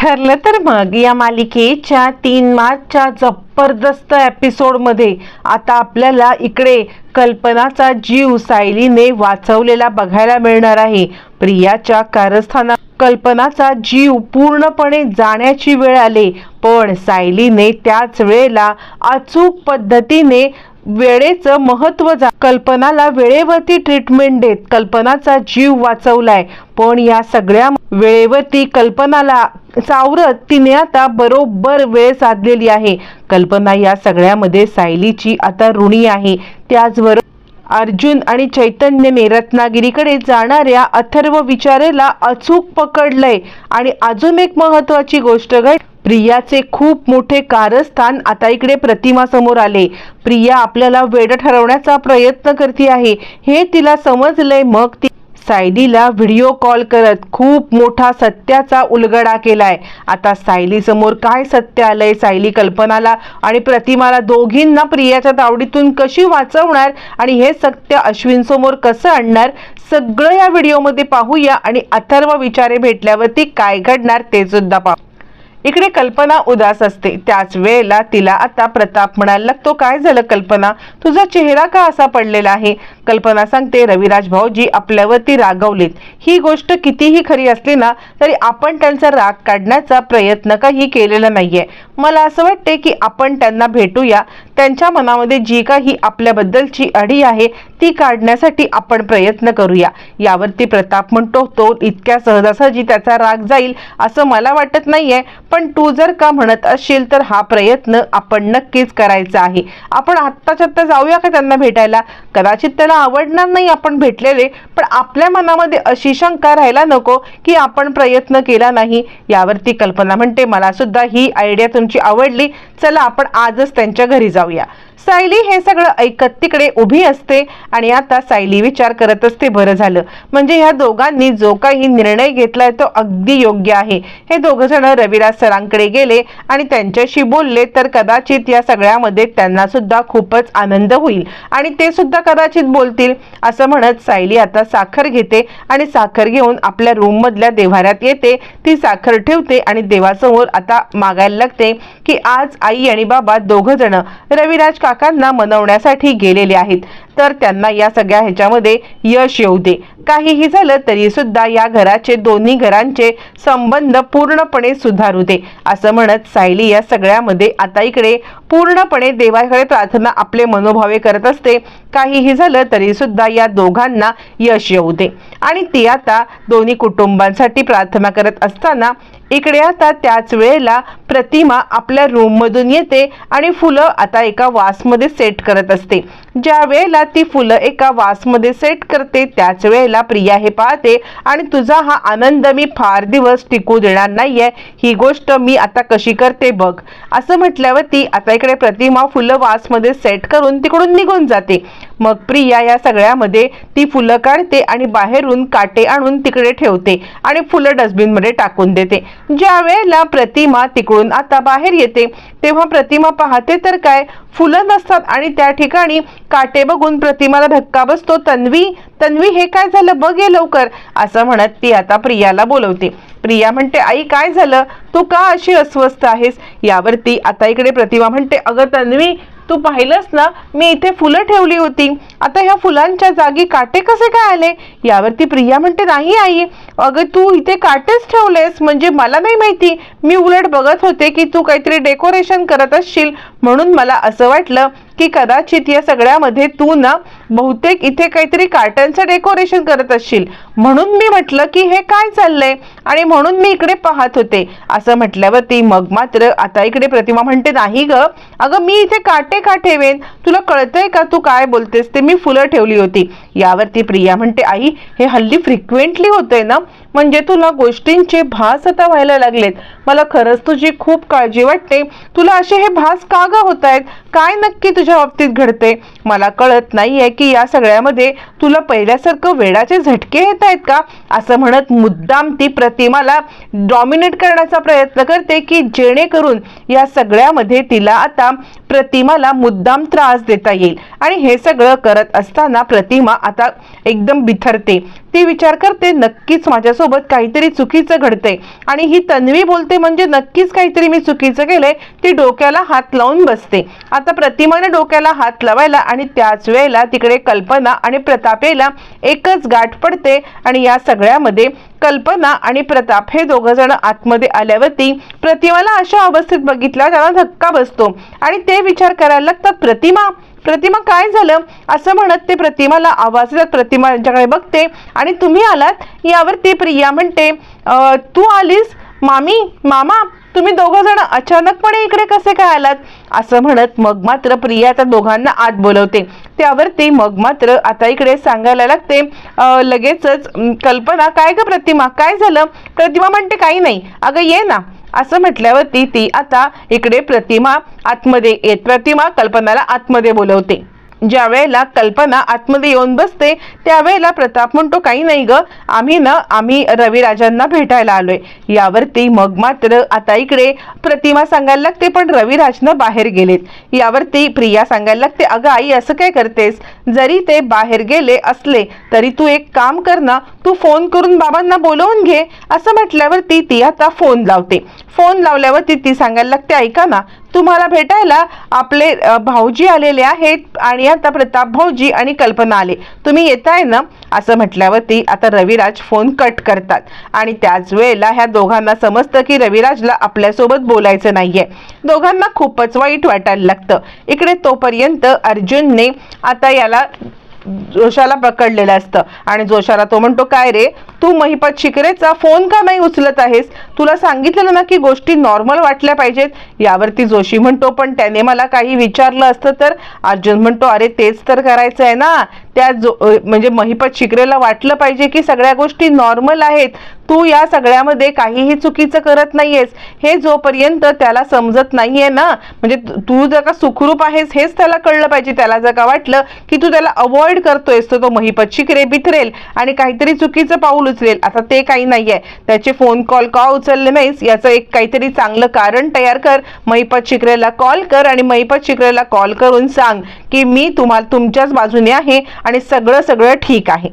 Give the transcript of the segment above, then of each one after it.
ठरलं तर मग. या मालिकेच्या तीन मार्चच्या जबरदस्त एपिसोडमध्ये आता आपल्याला इकडे कल्पनाचा जीव सायलीने वाचवलेला बघायला मिळणार आहे. प्रियाच्या कारस्थाना कल्पनाचा जीव पूर्णपणे जाण्याची वेळ आली पण सायलीने त्याच वेळेला अचूक पद्धतीने वेळेचं महत्त्व जा कल्पनाला वेळेवरती ट्रीटमेंट देत कल्पनाचा जीव वाचवलाय. पण या सगळ्या वेळेवरती कल्पनाला सावरत तिने आता बरोबर वेळ साधलेली आहे. कल्पना या सगळ्यामध्ये सायलीची आता ऋणी आहे. त्याचबरोबर अर्जुन आणि चैतन्यने रत्नागिरीकडे जाणाऱ्या अथर्व विचारेला अचूक पकडलंय. आणि अजून एक महत्वाची गोष्ट घड प्रियाचे खूप मोठे कारस्थान आता इकडे प्रतिमा समोर आले. प्रिया आपल्याला वेड ठरवण्याचा प्रयत्न करते आहे. हे तिला समजलंय मग ती सायलीला व्हिडिओ कॉल करत खूप मोठा सत्याचा उलगडा केलाय. आता सायली समोर काय सत्य आलंय सायली कल्पनाला आणि प्रतिमाला दोघींना प्रियाच्या तावडीतून कशी वाचवणार आणि हे सत्य अश्विन समोर कसं आणणार? सगळं या व्हिडिओमध्ये पाहूया आणि अथर्व विचारे भेटल्यावरती काय घडणार ते सुद्धा पाहू. इकडे कल्पना उदास असते. त्याच वेळेला तिला आता प्रताप म्हणायला लागतो काय झालं कल्पना? तुझा चेहरा का असा पडलेला आहे? कल्पना सांगते रविराज भाऊजी आपल्यावरती रागवलेत. ही गोष्ट कितीही खरी असली ना तरी आपण त्यांचा राग काढण्याचा प्रयत्न काही केलेला नाहीये. मला असं वाटते की आपण त्यांना भेटूया. त्यांच्या मनामध्ये जी काही आपल्याबद्दलची अडी आहे ती काढण्यासाठी आपण प्रयत्न करूया. यावरती प्रताप म्हणतो तो इतक्या सहजासहजी त्याचा राग जाईल असं मला वाटत नाहीये. पण तू जर का म्हणत असशील तर हा प्रयत्न आपण नक्कीच करायचा आहे. आपण आत्ताच्या आत्ता जाऊया का त्यांना भेटायला? कदाचित त्याला आवडणार नाही आपण भेटलेले पण आपल्या मनामध्ये अशी शंका राहायला नको की आपण प्रयत्न केला नाही. यावरती कल्पना म्हणते मला सुद्धा ही आयडिया तुमची आवडली. चला आपण आजच त्यांच्या घरी जाऊया. सायली हे सगळं ऐकत तिकडे उभी असते आणि आता सायली विचार करत असते बरं झालं. म्हणजे ह्या दोघांनी जो काही निर्णय घेतलाय तो अगदी योग्य आहे. हे दोघ जण रविराज सरांकडे गेले आणि त्यांच्याशी बोलले तर कदाचित या सगळ्यामध्ये त्यांना सुद्धा खूपच आनंद होईल. आणि ते सुद्धा कदाचित बोलतील. असं म्हणत सायली आता साखर घेते आणि साखर घेऊन आपल्या रूम मधल्या देव्हाऱ्यात येते. ती साखर ठेवते आणि देवासमोर आता मागायला लागते की आज आई आणि बाबा दोघ जण. रविराज काकांना मनवण्यासाठी गेलेले आहेत. तर त्यांना या सगळ्या ह्याच्यामध्ये यश येऊ दे. काहीही झालं तरी सुद्धा या घराचे दोन्ही घरांचे संबंध पूर्णपणे सुधारू दे असं म्हणत सायली या सगळ्यामध्ये. आता इकडे पूर्णपणे देवाकडे प्रार्थना आपले मनोभावे करत असते. काहीही झालं तरी सुद्धा या दोघांना यश येऊ दे. आणि ती आता दोन्ही कुटुंबांसाठी प्रार्थना करत असताना इकडे आता त्याच वेळेला प्रतिमा आपल्या रूममधून येते आणि फुलं आता एका वासमध्ये सेट करत असते. ज्या वेळेला ती फुलं एका वासमध्ये सेट करते त्याच वेळेला प्रिया हे पाहते. आणि तुझा हा आनंद मी फार दिवस टिकू देणार नाहीये. ही गोष्ट मी आता कशी करते बघ. असं म्हटल्यावर ती आता इकडे प्रतिमा फुलं वासमध्ये सेट करून तिकडून निघून जाते. मग प्रिया या सगळ्यामध्ये ती फुलं काढते आणि बाहेरून काटे आणून तिकडे ठेवते आणि फुलं डस्टबिनमध्ये टाकून देते. ज्या वेळेला प्रतिमा तिकडून आता बाहेर येते तेव्हा प्रतिमा पाहते तर काय फुलं नसतात आणि त्या ठिकाणी काटे बघून प्रतिमाला धक्का बसतो तन्वी तन्वी हे काय झालं? बघ ये लवकर. असं म्हणत ती आता प्रियाला बोलवते. प्रिया म्हणते आई काय झालं? तू का अशी अस्वस्थ आहेस? यावरती आता इकडे प्रतिमा म्हणते अगं तन्वी तू पाहिलंस ना मी इथे फुलं ठेवली होती. आता ह्या फुलांच्या जागी काटे कसे काय आले? यावरती प्रिया म्हणते नाही आई अगं तू इथे काटेच ठेवलेस म्हणजे मला नाही माहिती. मी उलट बघत होते की तू काहीतरी डेकोरेशन करत असशील. म्हणून मला असं वाटलं की कदाचित या सगळ्यामध्ये तू ना बहुतेक इथे काहीतरी कार्टनचं डेकोरेशन करत असशील. म्हणून मी म्हटलं की हे काय चाललंय? आणि म्हणून मी इकडे पाहत होते. असं म्हटल्यावरती मग मात्र आता इकडे प्रतिमा म्हणते नाही ग. अगं मी इथे काटे का ठेवेन? तुला कळतंय का तू काय बोलतेस? ते मी फुलं ठेवली होती. यावरती प्रिया म्हणते आई हे हल्ली फ्रिक्वेंटली होतंय ना? म्हणजे तुला गोष्टींचे भास आता व्हायला लागलेत. मला खरंच तुझी खूप काळजी वाटते. तुला असे हे भास का ग होत आहेत काय नक्की तुझ्या बाबतीत घडते मला कळत नाहीये की या सगळ्यामध्ये तुला पहिल्यासारखं वेडाचे झटके येत आहेत का? असं म्हणत मुद्दाम ती प्रतिमाला डॉमिनेट करण्याचा प्रयत्न करते की जेणेकरून या सगळ्यामध्ये तिला आता प्रतिमाला मुद्दाम त्रास देता येईल. आणि हे सगळं करत असताना प्रतिमा आता एकदम बिथरते. ती विचार करते नक्कीच माझ्यासोबत काहीतरी चुकीचं घडतंय. आणि ही तन्वी बोलते म्हणजे नक्कीच काहीतरी मी चुकीचं केलंय. ती डोक्याला हात लावून बसते. आता प्रतिमाने डोक्याला हात लावायला आणि त्याच वेळेला तिकडे कल्पना आणि प्रताप यायला एकच गाठ पडते आणि या सगळ्यामध्ये कल्पना आणि प्रताप हे दोघ जण आतमध्ये आल्यावरती प्रतिमाला अशा अवस्थेत बघितल्या त्यांना धक्का बसतो. आणि ते विचार करायला लागतात प्रतिमा प्रतिमा काय झालं? असं म्हणत ते प्रतिमाला आवाज देतात. प्रतिमा यांच्याकडे बघते आणि तुम्ही आलात? यावरती प्रिया म्हणते तू आलीस? मामी मामा तुम्ही दोघं जण अचानकपणे इकडे कसे काय आलात? असं म्हणत मग मात्र प्रिया त्या दोघांना आत बोलवते. त्यावरती मग मात्र आता इकडे सांगायला लागते लगेचच कल्पना काय ग प्रतिमा? काय झालं? प्रतिमा म्हणते काही नाही. अगं ये ना. असं म्हटल्यावरती ती आता इकडे प्रतिमा आतमध्ये येत प्रतिमा कल्पनाला आतमध्ये बोलवते. ज्या वेळेला कल्पना आतमध्ये येऊन बसते त्यावेळेला प्रताप म्हणतो काही नाही ग आम्ही ना आम्ही रविराजांना भेटायला आलोय. यावरती मग मात्र आता इकडे प्रतिमा सांगायला लागते पण रविराजनं बाहेर गेलेत. यावरती प्रिया सांगायला लागते अगं आई असं काय करतेस? जरी ते बाहेर गेले असले तरी तू एक काम कर ना तू फोन करून बाबांना बोलवून घे. असं म्हटल्यावरती ती आता फोन लावते. फोन लावल्यावरती ती सांगायला लागते ऐका ना तुम्हाला भेटायला आपले भाऊजी आलेले आहेत आणि आता प्रताप भाऊजी आणि कल्पना आले. तुम्ही येताय ना? असं म्हटल्यावरती आता रविराज फोन कट करतात. आणि त्याच वेळेला ह्या दोघांना समजतं की रविराजला आपल्यासोबत बोलायचं नाहीये. दोघांना खूपच वाईट वाटायला लागतं. इकडे तोपर्यंत अर्जुनने आता याला जोशाला पकडलेलं असतं. आणि जोशाला तो म्हणतो काय रे? तू महिपत शिकरेचा फोन का नाही उचलत आहेस? तुला सांगितलेलं ना की गोष्टी नॉर्मल वाटल्या पाहिजेत. यावरती जोशी म्हणतो पण त्याने मला काही विचारलं असतं तर? अर्जुन म्हणतो अरे तेच तर करायचं आहे ना. त्या जो म्हणजे महिपत शिकरेला वाटलं पाहिजे की सगळ्या गोष्टी नॉर्मल आहेत. तू या सगळ्यामध्ये काहीही चुकीचं करत नाहीयेस हे जोपर्यंत त्याला समजत नाहीये ना म्हणजे तू- जर का सुखरूप आहेस हेच त्याला कळलं पाहिजे. त्याला जर का वाटलं की तू त्याला अवॉइड करतोयस तर तो महिपत शिकरे बिथरेल आणि काहीतरी चुकीचं पाऊल उचलेल. आता ते काही नाहीये. त्याचे फोन कॉल का उचलले नाहीस याचं एक काहीतरी चांगलं कारण तयार कर. महिपत शिकरेला कॉल कर आणि महिपत शिकरेला कॉल करून सांग की मी तुम्हाला तुमच्याच बाजूने आहे आणि सगळं सगळं ठीक आहे.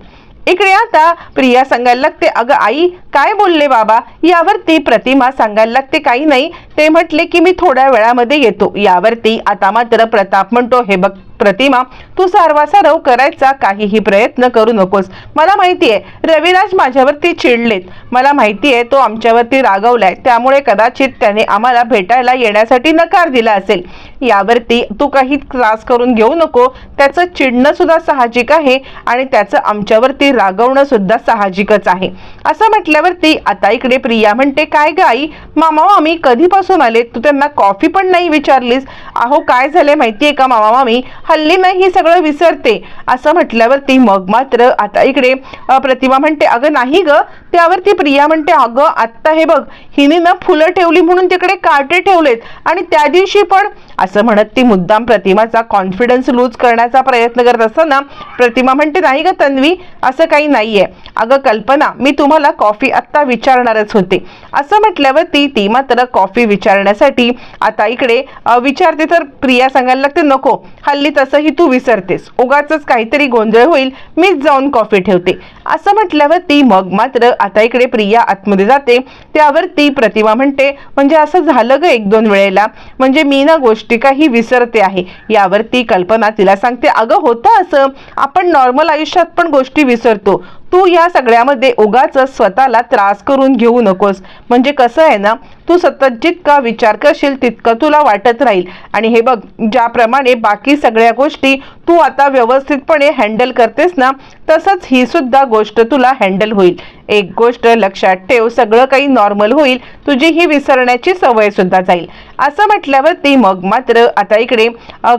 इकडे आता प्रिया सांगायला लागते अगं आई काय बोलले बाबा? यावरती प्रतिमा सांगायला लागते काही नाही. ते म्हटले की मी थोड्या वेळामध्ये येतो. यावरती आता मात्र प्रताप म्हणतो हे बघ प्रतिमा तू सारवासारव करायचा काहीही प्रयत्न करू नकोस. मला माहिती आहे रविराज माझ्यावरती चिडलेत. मला माहिती आहे तो आमच्यावरती रागवलाय. त्यामुळे कदाचित त्याने आम्हाला भेटायला येण्यासाठी नकार दिला असेल. यावरती तू काही त्रास करून घेऊ नको. त्याचं चिडणं सुद्धा साहजिक आहे आणि त्याचं आमच्यावरती रागवणं सुद्धा साहजिकच आहे. असं म्हटल्यावरती आता इकडे प्रिया म्हणते काय ग आई? मामा मामी कधीपासून आले तू त्यांना कॉफी पण नाही विचारलीस? अहो काय झाले माहितीये का मामा मामी? हल्ली नाही हे सगळं विसरते. असं म्हटल्यावरती मग मात्र आता इकडे प्रतिमा म्हणते अगं नाही ग. त्यावरती प्रिया म्हणते अगं आत्ता हे बघ हिने ना फुलं ठेवली म्हणून तिकडे काटे ठेवलेत आणि त्या दिवशी पण असं म्हणत ती मुद्दाम प्रतिमाचा कॉन्फिडन्स लूज करण्याचा प्रयत्न करत असताना प्रतिमा म्हणते नाही ग तन्वी असं काही नाहीये. अगं कल्पना मी तुम्हाला कॉफी आत्ता विचारणारच होते. असं म्हटल्यावरती ती मात्र कॉफी विचारण्यासाठी आता इकडे विचारते तर प्रिया सांगायला लागते नको हल्ली तसंही तू विसरतेस. उगाच काहीतरी गोंधळ होईल मीच जाऊन कॉफी ठेवते. असं म्हटल्यावरती मग मात्र आता इकडे प्रिया आतमध्ये जाते. त्यावर ती प्रतिमा म्हणते म्हणजे असं झालं ग एक दोन वेळेला? म्हणजे मी ना गोष्टी काही विसरते आहे. यावरती कल्पना तिला सांगते अगं होतं असं. आपण नॉर्मल आयुष्यात पण गोष्टी विसरतो. तू या सगळ्यामध्ये उगाच स्वतःला त्रास करून घेऊ नकोस. म्हणजे कसं आहे ना तू सतत जितका विचार करशील तितकं तुला वाटत राहील. आणि हे बघ ज्याप्रमाणे बाकी सगळ्या गोष्टी तू आता व्यवस्थितपणे हँडल करतेस ना तसंच ही सुद्धा गोष्ट तुला हँडल होईल. एक गोष्ट लक्षात ठेव सगळं काही नॉर्मल होईल तुझी ही विसरण्याची सवय सुद्धा जाईल. असं म्हटल्यावरती मग मात्र आता इकडे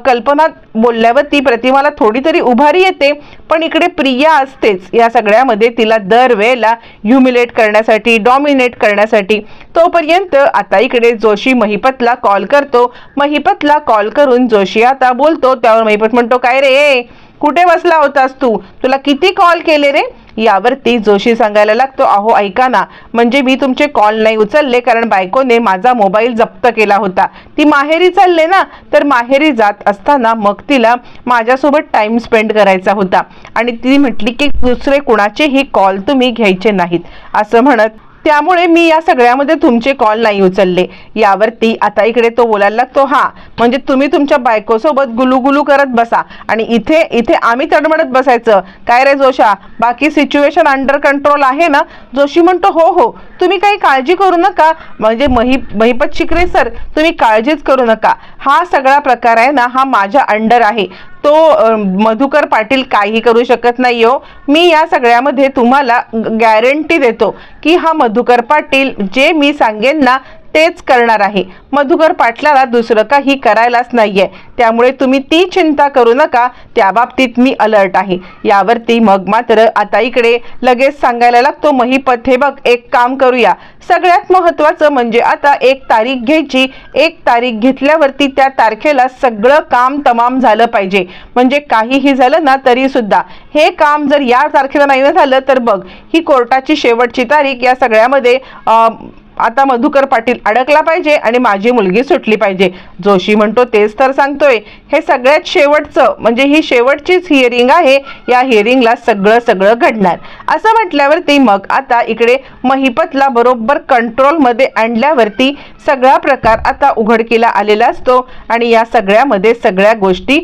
कल्पना बोलल्यावरती प्रतिमाला थोडी तरी उभारी येते पण इकडे प्रिया असतेच. या सगळ्यामध्ये तिला दरवेळेला ह्युमिलेट करण्यासाठी डॉमिनेट करण्यासाठी तोपर्यंत आता इकडे जोशी महिपतला कॉल करतो. महिपतला कॉल करून जोशी आता बोलतो. त्यावर महिपत म्हणतो काय रे? कुठे बसला होतास तू? तुला किती कॉल केले रे? यावरती जोशी सांगायला लागतो अहो ऐका ना. म्हणजे मी तुमचे कॉल नाही उचलले कारण बायकोने माझा मोबाईल जप्त केला होता. ती माहेरी चालले ना? तर माहेरी जात असताना मग तिला माझ्यासोबत टाइम स्पेंड करायचा होता. आणि ती म्हटली की दुसरे कुणाचेही कॉल तुम्ही घ्यायचे नाहीत. असं म्हणत त्यामुळे मी या सगळ्यामध्ये तुमचे कॉल नाही उचलले. यावरती आता इकडे तो बोलायला लागतो हा म्हणजे तुम्ही तुमच्या बायकोसोबत गुलुगुलू करत बसा आणि इथे इथे आम्ही तडमडत बसायचं. काय रे जोशा बाकी सिच्युएशन अंडर कंट्रोल आहे ना? जोशी म्हणतो हो हो तुम्ही काही काळजी करू नका. म्हणजे मही महिपत शिकरे सर तुम्ही काळजीच करू नका. हा सगळा प्रकार आहे ना हा माझ्या अंडर आहे. तो मधुकर पाटील काही करू शकत नाही हो. मी या सगळ्यामध्ये तुम्हाला गॅरंटी देतो की हा मधुकर पाटील जे मी सांगेन ना तेच करणार आहे. मधुकर पाटलाला दुसरं काही करायलाच नाहीये. त्यामुळे तुम्ही ती चिंता करू नका. त्या बाबतीत मी अलर्ट आहे. यावरती मग मात्र आता इकडे लगेच सांगायला लागतो महिपत हे बघ एक काम करूया. सगळ्यात महत्त्वाचं म्हणजे आता एक तारीख घ्यायची. एक तारीख घेतल्यावरती त्या तारखेला सगळं काम तमाम झालं पाहिजे. म्हणजे काहीही झालं ना तरी सुद्धा. हे काम जर या तारखेला नाही झालं तर बघ ही कोर्टाची शेवटची तारीख या सगळ्यामध्ये अं, आता मधुकर पाटील अडकला पाहिजे आणि माझी मुलगी सुटली पाहिजे. जोशी म्हणतो तेच तर सांगतोय. हे सगळ्यात शेवटचं म्हणजे ही शेवटचीच हिअरिंग आहे. या हिअरिंगला सगळं सगळं घडणार. असं म्हटल्यावरती मग आता इकडे महिपतला बरोबर कंट्रोलमध्ये आणल्यावरती सगळा प्रकार आता उघडकीला आलेला असतो. आणि या सगळ्यामध्ये सगळ्या गोष्टी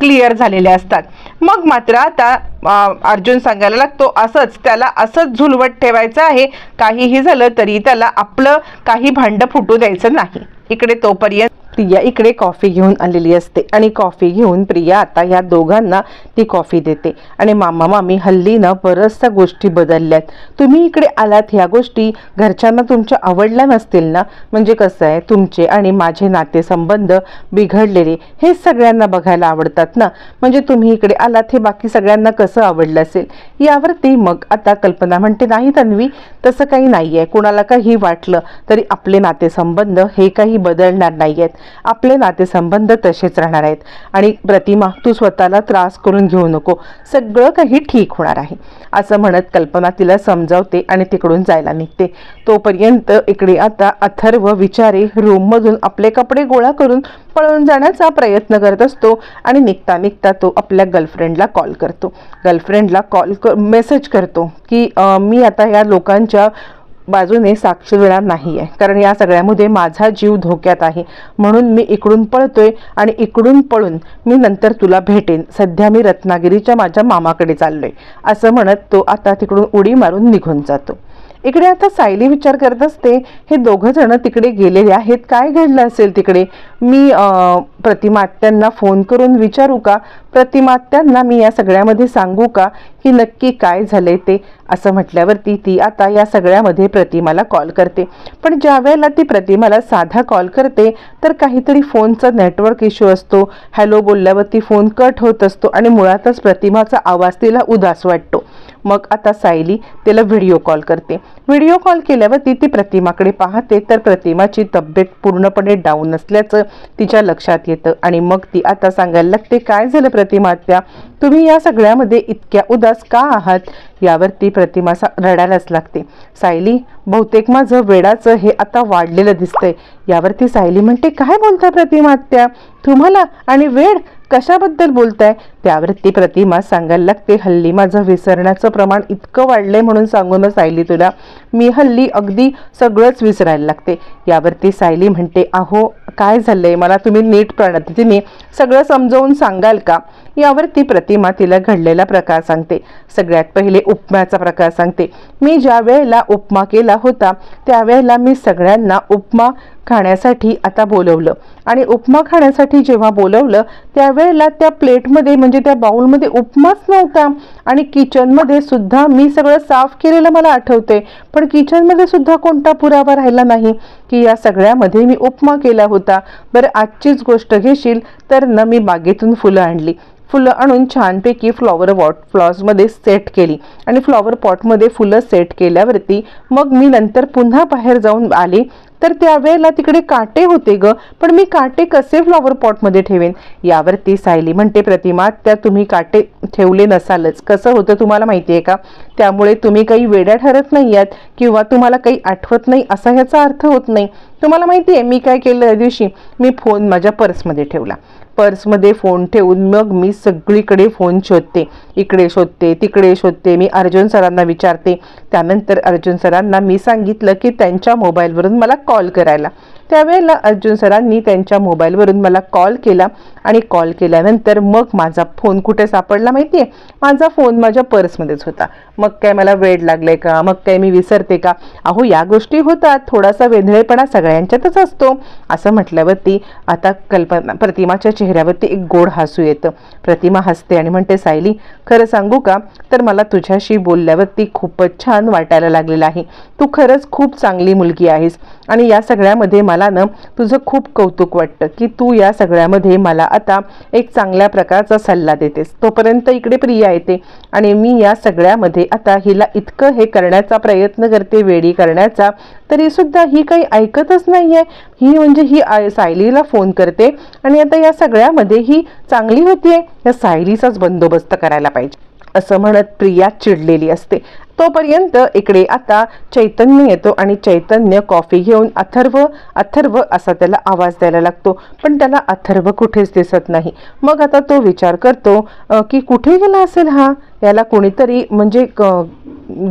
क्लिअर झालेल्या असतात. मग मात्र आता अर्जुन सांगायला लागतो असंच त्याला असंच झुलवत ठेवायचं आहे. काहीही झालं तरी त्याला आपलं काही भांड फुटू द्यायचं नाही. इकडे तोपर्यंत प्रिया इकडे कॉफी घेऊन आलेली असते. आणि कॉफी घेऊन प्रिया आता या दोघांना ती कॉफी देते. आणि मामा मामी हल्ली ना बऱ्याचशा गोष्टी बदलल्यात. तुम्ही इकडे आलात ह्या गोष्टी घरच्यांना तुमच्या आवडल्या नसतील ना? म्हणजे कसं आहे? तुमचे आणि माझे नातेसंबंध बिघडलेले हे सगळ्यांना बघायला आवडतात ना? म्हणजे तुम्ही इकडे आलात हे बाकी सगळ्यांना कसं आवडलं असेल? यावरती मग आता कल्पना म्हणते नाही तन्वी तसं काही नाही आहे कुणाला काही वाटलं तरी आपले नातेसंबंध हे काही बदलणार नाही आहेत आपले नातेसंबंध तसेच राहणार आहेत. आणि प्रतिमा तू स्वतःला त्रास करून घेऊ नको. सगळं काही ठीक होणार आहे. असं म्हणत कल्पना तिला समजावते आणि तिकडून जायला निघते. तोपर्यंत इकडे आता अथर्व विचारे रूममधून आपले कपडे गोळा करून पळून जाण्याचा प्रयत्न करत असतो आणि निघता निघता तो आपल्या गर्लफ्रेंडला कॉल करतो. गर्लफ्रेंडला कॉल क मेसेज करतो की मी आता या लोकांच्या बाजूने साक्ष देणार नाही आहे कारण या सगळ्यामध्ये माझा जीव धोक्यात आहे. म्हणून मी इकडून पळतोय आणि इकडून पळून मी नंतर तुला भेटेन. सध्या मी रत्नागिरीच्या माझ्या मामाकडे चाललोय. असं म्हणत तो आता तिकडून उडी मारून निघून जातो. इकडे आता सायली विचार करत असते हे दोघं जण तिकडे गेलेले आहेत. काय घडलं असेल तिकडे? मी प्रतिमात्यांना फोन करून विचारू का? प्रतिमात्यांना मी या सगळ्यामध्ये सांगू का की नक्की काय झालंय ते? असं म्हटल्यावरती ती आता या सगळ्यामध्ये प्रतिमाला कॉल करते. पण ज्या वेळेला ती प्रतिमाला साधा कॉल करते तर काहीतरी फोनचा नेटवर्क इश्यू असतो. हॅलो बोलल्यावरती फोन कट होत असतो आणि मुळातच प्रतिमाचा आवाज तिला उदास वाटतो. मग आता सायली तिला व्हिडिओ कॉल करते. व्हिडिओ कॉल केल्यावरती ती प्रतिमाकडे पाहते तर प्रतिमाची तब्येत पूर्णपणे डाऊन असल्याचं तिच्या लक्षात येतं. आणि मग ती आता सांगायला लागते काय झालं प्रतिमा त्या? तुम्ही या सगळ्यामध्ये इतक्या उदास का आहात? यावरती प्रतिमा सा- रडायलाच लागते. सायली बहुतेक माझं वेडाचं हे आता वाढलेलं दिसतंय. यावरती सायली म्हणते काय बोलताय प्रतिमा त्या तुम्हाला आणि वेड कशाबद्दल बोलताय? त्यावरती प्रतिमा सांगायला लागते हल्ली माझं विसरण्याचं प्रमाण इतकं वाढलंय म्हणून सांगू ना सायली तुला. मी हल्ली अगदी सगळंच विसरायला लागते. यावरती सायली म्हणते अहो काय झालंय? मला तुम्ही नीट पद्धतीने सगळं समजावून सांगाल का? यावरती प्रतिमा तिला घडलेला प्रकार सांगते. सगळ्यात पहिले उपम्याचा प्रकार सांगते. मी ज्या वेळेला उपमा केला होता त्यावेळेला मी सगळ्यांना उपमा खाण्यासाठी आता बोलवलं. आणि उपमा खाण्यासाठी जेव्हा बोलवलं त्यावेळेला त्या प्लेटमध्ये म्हणजे त्या बाउलमध्ये उपमाच नव्हता. आणि किचनमध्ये सुद्धा मी सगळं साफ केलेलं मला आठवते पण किचनमध्ये सुद्धा कोणता पुरावा राहिला नाही की या सगळ्यामध्ये मी उपमा केला होता. बरं आजचीच गोष्ट घेशील तर न मी बागेतून फुलं आणली. फुलं आणून छानपैकी फ्लॉवर पॉट फ्लॉवर्समध्ये सेट केली. आणि फ्लॉवर पॉटमध्ये फुलं सेट केल्यावरती मग मी नंतर पुन्हा बाहेर जाऊन आले. तर त्यावेळेला तिकडे काटे होते ग. पण मी काटे कसे फ्लॉवर पॉटमध्ये ठेवेन? यावर ती सायली म्हणते प्रतिमा त्या तुम्ही काटे ठेवले नसालच. कसं होतं तुम्हाला माहिती आहे का? त्यामुळे तुम्ही काही वेड्या ठरत नाही आहात किंवा तुम्हाला काही आठवत नाही असा ह्याचा अर्थ होत नाही. तुम्हाला माहिती आहे मी काय केलं त्या दिवशी? मी फोन माझ्या पर्समध्ये ठेवला. पर्समध्ये फोन ठेवून मग मी सगळीकडे फोन शोधते. इकडे शोधते तिकडे शोधते. मी अर्जुन सरांना विचारते. त्यानंतर अर्जुन सरांना मी सांगितलं की त्यांच्या मोबाईलवरून मला कॉल करायला. त्यावेळेला अर्जुन सरांनी त्यांच्या मोबाईलवरून मला कॉल केला आणि कॉल केल्यानंतर मग माझा फोन कुठे सापडला माहिती आहे माझा फोन माझ्या पर्समध्येच होता. मग काय मला वेळ लागले का? मग काय मी विसरते का? अहो या गोष्टी होतात. थोडासा वेंधळेपणा सगळ्यांच्यातच असतो. असं म्हटल्यावरती आता कल्पना प्रतिमाच्या चेहऱ्यावरती एक गोड हसू येतं. प्रतिमा हसते आणि म्हणते सायली खरं सांगू का? तर मला तुझ्याशी बोलल्यावरती खूपच छान वाटायला लागलेलं आहे. तू खरंच खूप चांगली मुलगी आहेस आणि या सगळ्यामध्ये मला ना तुझं खूप कौतुक वाटतं की तू या सगळ्यामध्ये मला आता एक चांगल्या प्रकारचा सल्ला देतेस. तोपर्यंत इकडे प्रिया येते आणि मी या सगळ्यामध्ये आता हिला इतकं हे करण्याचा प्रयत्न करते वेडी करण्याचा तरी सुद्धा ही काही ऐकतच नाहीये. ही म्हणजे ही आय- सायलीला फोन करते आणि आता या सगळ्यामध्ये ही चांगली होतीये. या सायलीचाच बंदोबस्त करायला पाहिजे. असं म्हणत प्रिया चिडलेली असते. तोपर्यंत इकडे आता चैतन्य येतो आणि चैतन्य कॉफी घेऊन अथर्व अथर्व असा त्याला आवाज द्यायला लागतो. पण त्याला अथर्व कुठेच दिसत नाही. मग आता तो विचार करतो की कुठे गेला असेल हा? याला कोणीतरी म्हणजे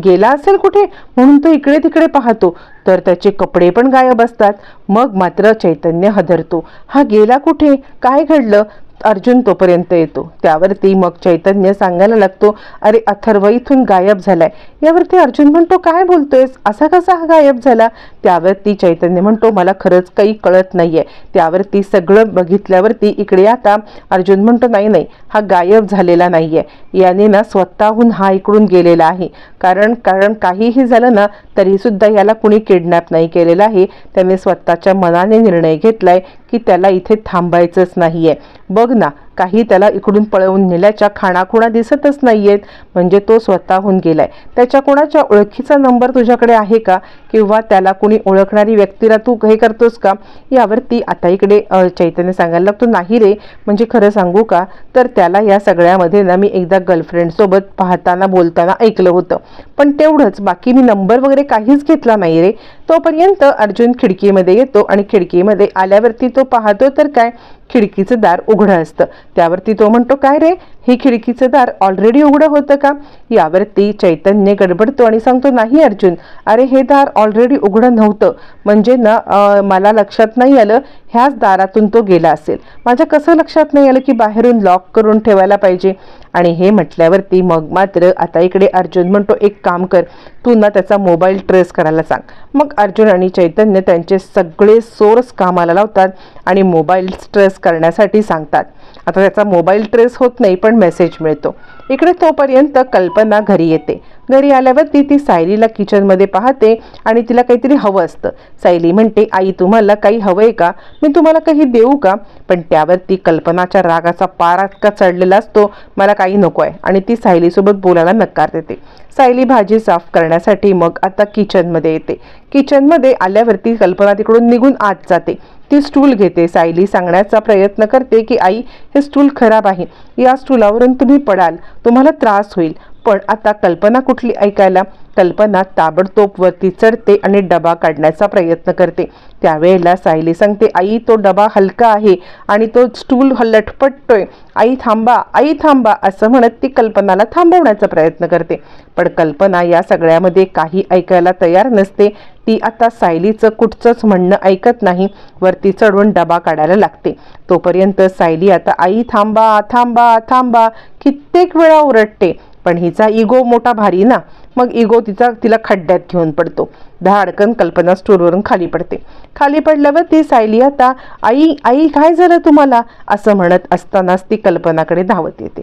गेला असेल कुठे? म्हणून तो इकडे तिकडे पाहतो. तर त्याचे कपडे पण गायब असतात. मग मात्र चैतन्य हदरतो. हा गेला कुठे? काय घडलं? अर्जुन तोपर्यंत येतो. त्यावरती मग चैतन्य सांगायला लागतो अरे अथर्व इथून गायब झालाय. यावरती अर्जुन म्हणतो काय बोलतोयस? असा कसा हा गायब झाला? त्यावरती चैतन्य म्हणतो मला खरंच काही कळत नाहीये. त्यावरती सगळं बघितल्यावरती इकडे आता अर्जुन म्हणतो नाही नाही हा गायब झालेला नाहीये. याने ना स्वतःहून हा इकडून गेलेला आहे. कारण कारण काहीही झालं ना तरी सुद्धा याला कुणी किडनॅप नाही केलेला आहे. त्याने स्वतःच्या मनाने निर्णय घेतलाय की त्याला इथे थांबायचंच नाहीये. बघ ना काही त्याला इकडून पळवून नेल्याच्या खाणाखुणा दिसतच नाहीयेत. म्हणजे तो स्वतःहून गेलाय. त्याच्या कोणाच्या ओळखीचा नंबर तुझ्याकडे आहे का? किंवा त्याला कुणी ओळखणारी व्यक्तीला तू हे करतोस का? यावरती आता इकडे चैतन्य सांगायला लागतो नाही रे म्हणजे खरं सांगू का? तर त्याला या सगळ्यामध्ये ना मी एकदा गर्लफ्रेंडसोबत पाहताना बोलताना ऐकलं होतं. पण तेवढंच बाकी मी नंबर वगैरे काहीच घेतला नाही रे. तोपर्यंत अर्जुन खिडकीमध्ये येतो आणि खिडकीमध्ये आल्यावरती तो पाहतो तर काय? खिडकीचं दार उघडं असतं. त्यावरती तो म्हणतो काय रे? हे खिडकीचं दार ऑलरेडी उघडं होतं का? यावरती चैतन्य गडबडतो आणि सांगतो नाही अर्जुन अरे हे दार ऑलरेडी उघडं नव्हतं. म्हणजे ना मला लक्षात नाही आलं ह्याच दारातून तो गेला असेल. माझ्या कसं लक्षात नाही आलं की बाहेरून लॉक करून ठेवायला पाहिजे? आणि हे म्हटल्यावरती मग मात्र आता इकडे अर्जुन म्हणतो एक काम कर तू ना त्याचा मोबाईल ट्रेस करायला सांग. मग अर्जुन आणि चैतन्य त्यांचे सगळे सोर्स कामाला लावतात आणि मोबाईल ट्रेस करण्यासाठी सांगतात. आता त्याचा मोबाईल ट्रेस होत नाही पण मेसेज मिळतो. इकडे तोपर्यंत कल्पना घरी येते. घरी आल्यावरती ती सायलीला किचनमध्ये पाहते आणि तिला काहीतरी हवं असतं. सायली म्हणते आई तुम्हाला काही हवं आहे का? मी तुम्हाला काही देऊ का? पण त्यावरती कल्पनाच्या रागाचा पारा का चढलेला असतो मला काही नको आहे आणि ती सायलीसोबत बोलायला नकार देते. सायली भाजी साफ करण्यासाठी मग आता किचनमध्ये येते. किचनमध्ये आल्यावरती कल्पना तिकडून निघून आत जाते. ती स्टूल घेते. सायली सांगण्याचा प्रयत्न करते की आई हे स्टूल खराब आहे. या स्टूलावरून तुम्ही पडाल. तुम्हाला त्रास होईल. पण आता कल्पना कुठली ऐकायला? कल्पना ताबडतोब वरती चढते आणि डबा काढण्याचा प्रयत्न करते. त्यावेळेला सायली सांगते आई तो डबा हलका आहे आणि तो स्टूल लटपटतोय. आई थांबा आई थांबा असं म्हणत ती कल्पनाला थांबवण्याचा प्रयत्न करते. पण कल्पना या सगळ्यामध्ये काही ऐकायला तयार नसते. ती आता सायलीचं कुठचंच म्हणणं ऐकत नाही. वरती चढवून डबा काढायला लागते. तोपर्यंत सायली आता आई थांबा थांबा थांबा कित्येक वेळा ओरडते. पण हिचा इगो मोठा भारी ना. मग इगो तिचा तिला खड्ड्यात घेऊन पडतो. धाडकन कल्पना स्टोरवरून खाली पडते. खाली पडल्यावर ती सायली आता आई आई काय झालं तुम्हाला? असं म्हणत असतानाच ती कल्पनाकडे धावत येते.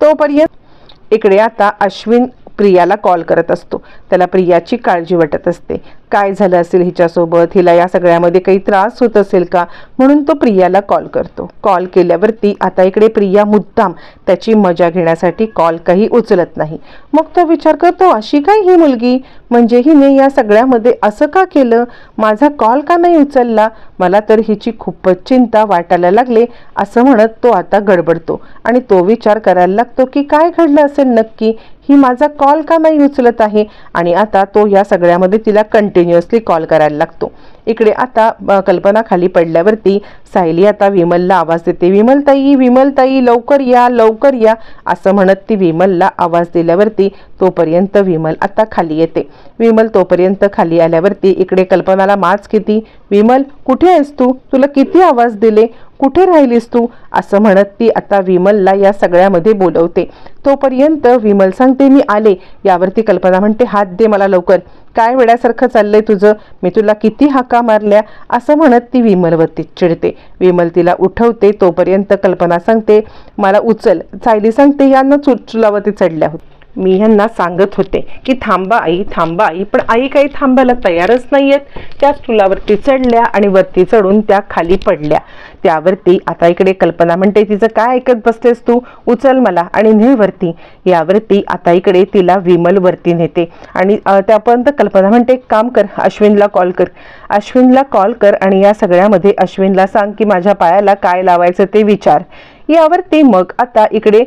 तोपर्यंत इकडे आता अश्विन प्रियाला कॉल करत असतो. त्याला प्रियाची काळजी वाटत असते. काय झालं असेल हिच्यासोबत? हिला या सगळ्यामध्ये काही त्रास होत असेल का? म्हणून तो प्रियाला कॉल करतो. कॉल केल्यावरती आता इकडे प्रिया मुद्दाम त्याची मजा घेण्यासाठी कॉल काही उचलत नाही. मग तो विचार करतो अशी काय ही मुलगी? म्हणजे हिने या सगळ्यामध्ये असं का केलं? माझा कॉल का नाही उचलला? मला तर हिची खूपच चिंता वाटायला लागले असं म्हणत तो आता गडबडतो. आणि तो विचार करायला लागतो की काय घडलं असेल नक्की? ही माझा कॉल का नाही उचलत आहे? आणि आता तो या सगळ्यामध्ये तिला कंटिन्युअसली कॉल करायला लागतो. इकडे आता कल्पना खाली पडल्यावरती सायली आता विमलला आवाज देते. विमलताई विमलताई लवकर या लवकर या असं म्हणत ती विमलला आवाज दिल्यावरती तोपर्यंत विमल आता खाली येते. विमल तोपर्यंत खाली आल्यावरती इकडे कल्पनाला माच किती? विमल कुठे आहेस तू? तुला किती आवाज दिले? कुठे राहिलीस तू? असं म्हणत ती आता विमलला या सगळ्यामध्ये बोलवते. तोपर्यंत विमल सांगते मी आले. यावरती कल्पना म्हणते हात दे मला लवकर. काय वेड्यासारखं चाललंय तुझं? मी तुला किती हाका मारल्या? असं म्हणत ती विमलवरती चिडते. विमल तिला उठवते तोपर्यंत कल्पना सांगते मला उचल. सायली सांगते यांना चुलावरती चढल्या होत्या. मी ह्यांना सांगत होते की थांबा आई थांबा आई पण आई काही थांबायला तयारच नाही आहेत त्या स्टुलावरती चढल्या आणि वरती चढून त्या खाली पडल्या. त्यावरती आता इकडे कल्पना म्हणते तिचं काय ऐकत बसतेस तू? उचल मला आणि ने वरती. यावरती आता इकडे तिला विमल वरती नेते. आणि त्यापर्यंत कल्पना म्हणते एक काम कर अश्विनला कॉल कर. अश्विनला कॉल कर आणि या सगळ्यामध्ये अश्विनला सांग की माझ्या पायाला काय लावायचं ते विचार. यावरती मग आता इकडे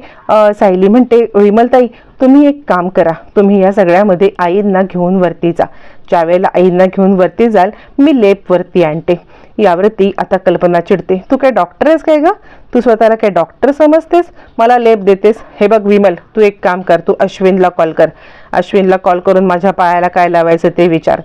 सायली म्हणते विमलताई तुम्ही एक काम करा. तुम्ही या सगळ्यामध्ये आईंना घेऊन वरती जा. ज्या वेळेला आईंना घेऊन वरती जाल मी लेप वरती आणते. यावरती आता कल्पना चिडते. तू काय डॉक्टर आहेस काय ग? तू स्वतःला काय डॉक्टर समजतेस? मला लेप देतेस. हे बघ विमल तू एक काम कर. तू अश्विनला कॉल कर. अश्विनला कॉल करून माझ्या पायाला काय लावायचं ते विचार.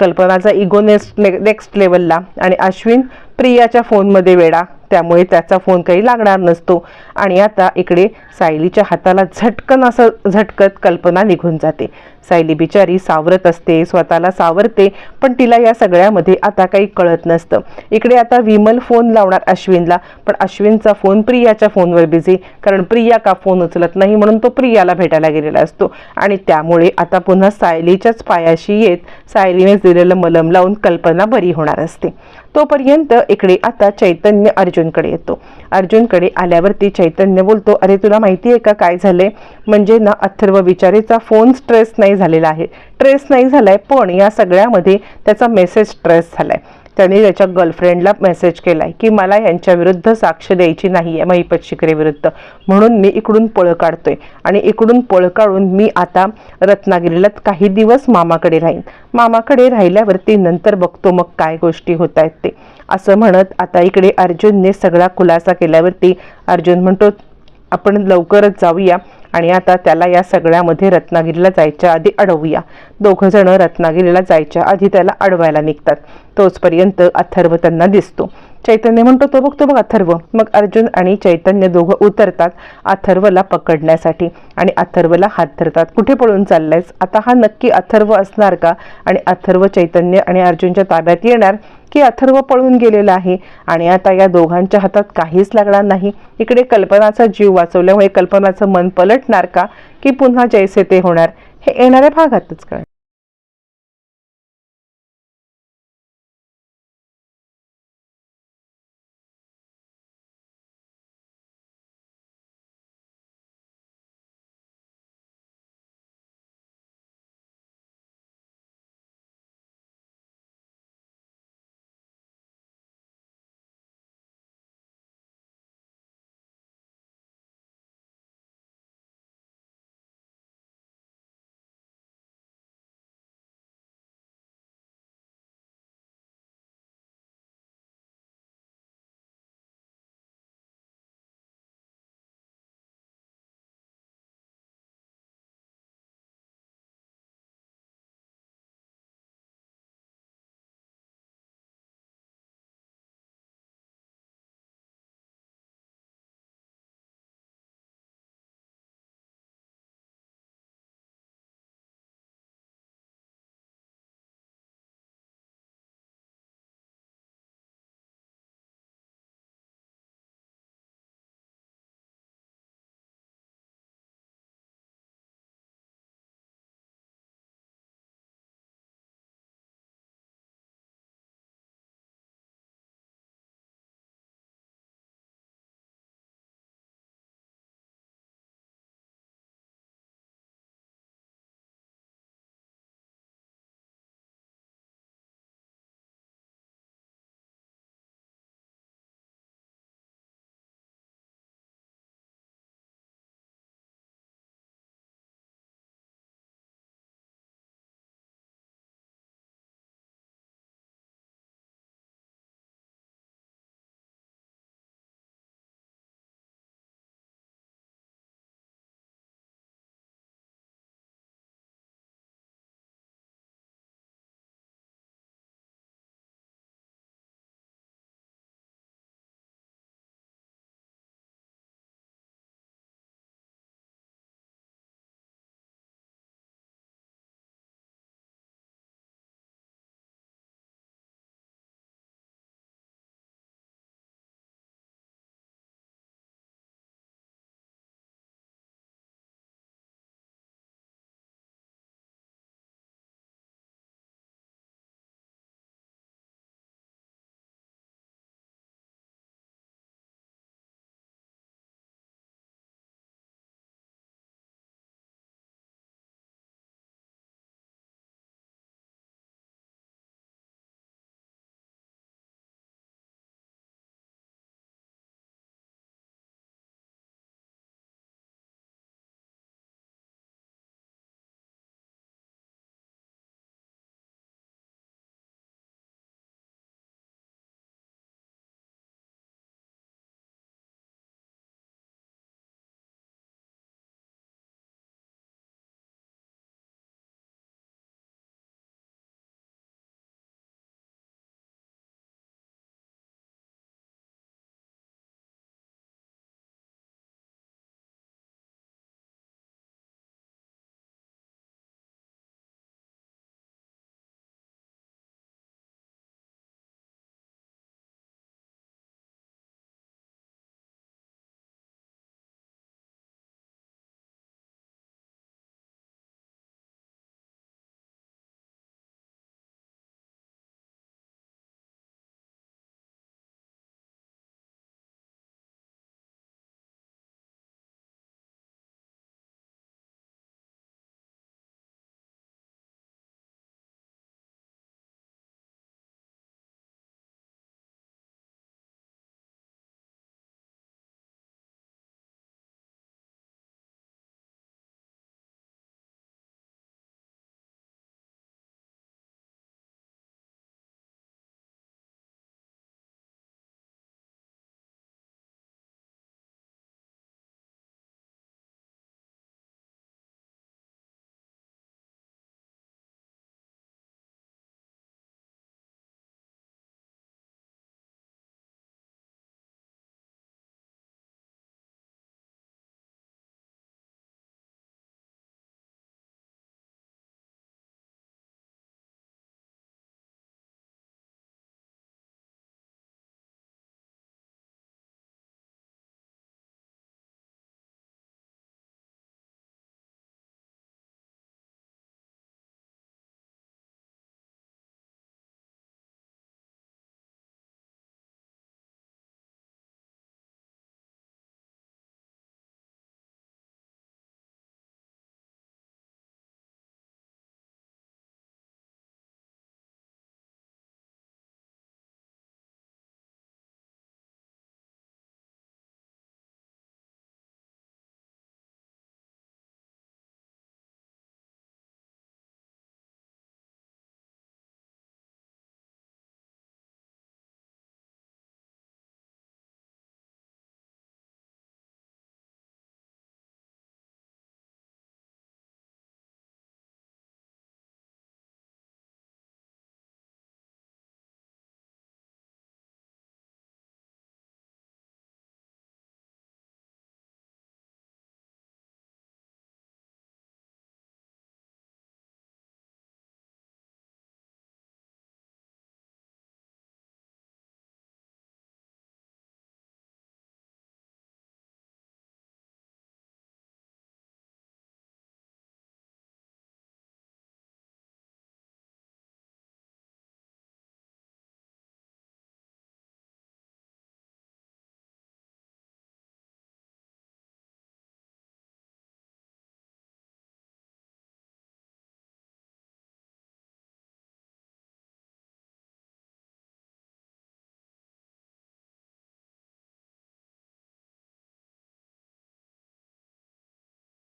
कल्पनाचा इगो नेक्स्ट नेक्स्ट लेवलला आणि अश्विन प्रियाच्या फोनमध्ये वेडा. त्यामुळे त्याचा फोन काही लागणार नसतो. आणि आता इकडे सायलीच्या हाताला झटकन असं झटकत कल्पना निघून जाते. सायली बिचारी सावरत असते स्वतःला सावरते पण तिला या सगळ्यामध्ये आता काही कळत नसतं. इकडे आता विमल फोन लावणार अश्विनला पण अश्विनचा फोन प्रियाच्या फोनवर बिझी कारण प्रिया का फोन उचलत नाही म्हणून तो प्रियाला भेटायला गेलेला असतो. आणि त्यामुळे आता पुन्हा सायलीच्याच पायाशी येत सायलीनेच दिलेलं मलम लावून कल्पना बरी होणार असते. तोपर्यंत इकडे आता चैतन्य अर्जुनकडे येतो. अर्जुनकडे आल्यावरती चैतन्य बोलतो अरे तुला माहिती आहे का काय झालंय? म्हणजे ना अथर्व विचारेचा फोन स्ट्रेस नाही झालेला आहे. ट्रेस नाही झालाय पण या सगळ्यामध्ये त्याचा मेसेज स्ट्रेस झालाय. त्याने त्याच्या गर्लफ्रेंडला मेसेज केलाय की मला यांच्या विरुद्ध साक्ष द्यायची नाही आहे महिपत शिकरेविरुद्ध म्हणून मी इकडून पळ काढतोय. आणि इकडून पळ काढून मी आता रत्नागिरीला काही दिवस मामाकडे राहीन. मामाकडे राहिल्यावरती नंतर बघतो मग काय गोष्टी होत आहेत ते. असं म्हणत आता इकडे अर्जुनने सगळा खुलासा केल्यावरती अर्जुन म्हणतो आपण लवकरच जाऊया. आणि आता त्याला या सगळ्यामध्ये रत्नागिरीला जायच्या आधी अडवूया. दोघं जण रत्नागिरीला जायच्या आधी त्याला अडवायला निघतात. तोचपर्यंत अथर्व त्यांना दिसतो. चैतन्य म्हणतो तो बघतो बघ अथर्व. मग अर्जुन आणि चैतन्य दोघं उतरतात अथर्वला पकडण्यासाठी. आणि अथर्वला हात धरतात. कुठे पळून चाललायस? आता हा नक्की अथर्व असणार का? आणि अथर्व चैतन्य आणि अर्जुनच्या ताब्यात येणार की अथर्व पळून गेलेला आहे? आणि आता या दोघांच्या हातात काहीच लागणार नाही. इकडे कल्पनाचा जीव वाचवल्यामुळे कल्पनाचं मन पलटणार का? की पुन्हा जैसे ते होणार? हे येणाऱ्या भागातच कळणार.